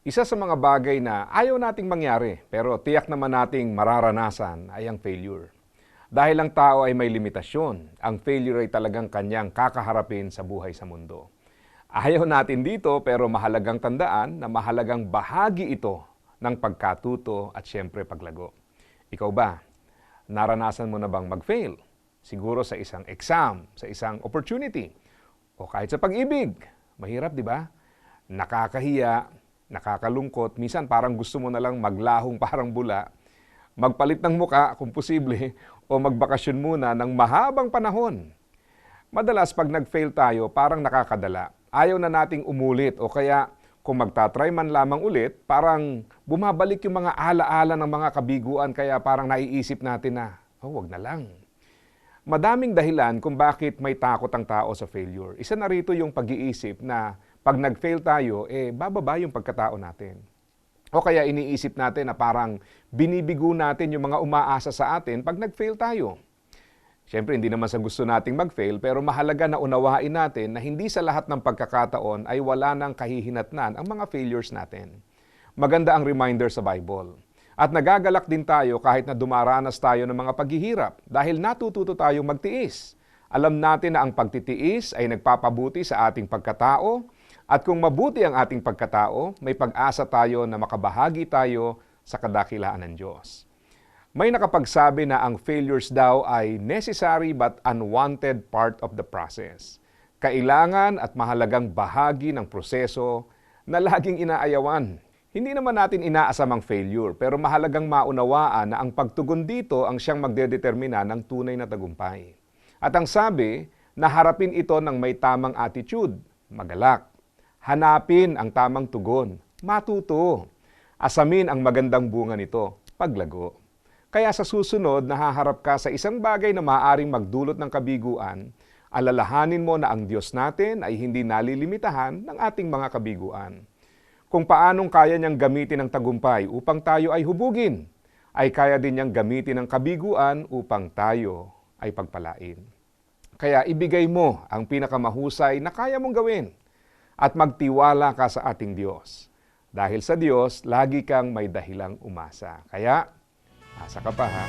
Isa sa mga bagay na ayaw nating mangyari pero tiyak naman nating mararanasan ay ang failure. Dahil ang tao ay may limitasyon, ang failure ay talagang kanyang kakaharapin sa buhay sa mundo. Ayaw natin dito pero mahalagang tandaan na mahalagang bahagi ito ng pagkatuto at siyempre paglago. Ikaw ba, naranasan mo na bang mag-fail? Siguro sa isang exam, sa isang opportunity, o kahit sa pag-ibig. Mahirap, di ba? Nakakahiya, nakakalungkot, minsan parang gusto mo na lang maglahong parang bula, magpalit ng muka kung posible, o magbakasyon muna ng mahabang panahon. Madalas pag nag-fail tayo, parang nakakadala. Ayaw na nating umulit o kaya kung magtatry man lamang ulit, parang bumabalik yung mga alaala ng mga kabiguan kaya parang naiisip natin na, oh, wag na lang. Madaming dahilan kung bakit may takot ang tao sa failure. Isa na rito yung pag-iisip na pag nag-fail tayo, eh bababa yung pagkatao natin. O kaya iniisip natin na parang binibigo natin yung mga umaasa sa atin pag nag-fail tayo. Siyempre, hindi naman sa gusto nating mag-fail, pero mahalaga na unawain natin na hindi sa lahat ng pagkakataon ay wala nang kahihinatnan ang mga failures natin. Maganda ang reminder sa Bible. At nagagalak din tayo kahit na dumaranas tayo ng mga paghihirap dahil natututo tayong magtiis. Alam natin na ang pagtitiis ay nagpapabuti sa ating pagkatao at kung mabuti ang ating pagkatao, may pag-asa tayo na makabahagi tayo sa kadakilaan ng Diyos. May nakapagsabi na ang failures daw ay necessary but unwanted part of the process. Kailangan at mahalagang bahagi ng proseso na laging inaayawan. Hindi naman natin inaasam ang failure, pero mahalagang maunawaan na ang pagtugon dito ang siyang magdedetermina ng tunay na tagumpay. At ang sabi, naharapin ito ng may tamang attitude, magalak. Hanapin ang tamang tugon, matuto. Asamin ang magandang bunga nito, paglago. Kaya sa susunod, nahaharap ka sa isang bagay na maaaring magdulot ng kabiguan, alalahanin mo na ang Diyos natin ay hindi nalilimitahan ng ating mga kabiguan. Kung paanong kaya niyang gamitin ang tagumpay upang tayo ay hubugin, ay kaya din niyang gamitin ang kabiguan upang tayo ay pagpalain. Kaya ibigay mo ang pinakamahusay na kaya mong gawin at magtiwala ka sa ating Diyos. Dahil sa Diyos, lagi kang may dahilang umasa. Kaya, asa ka pa ha?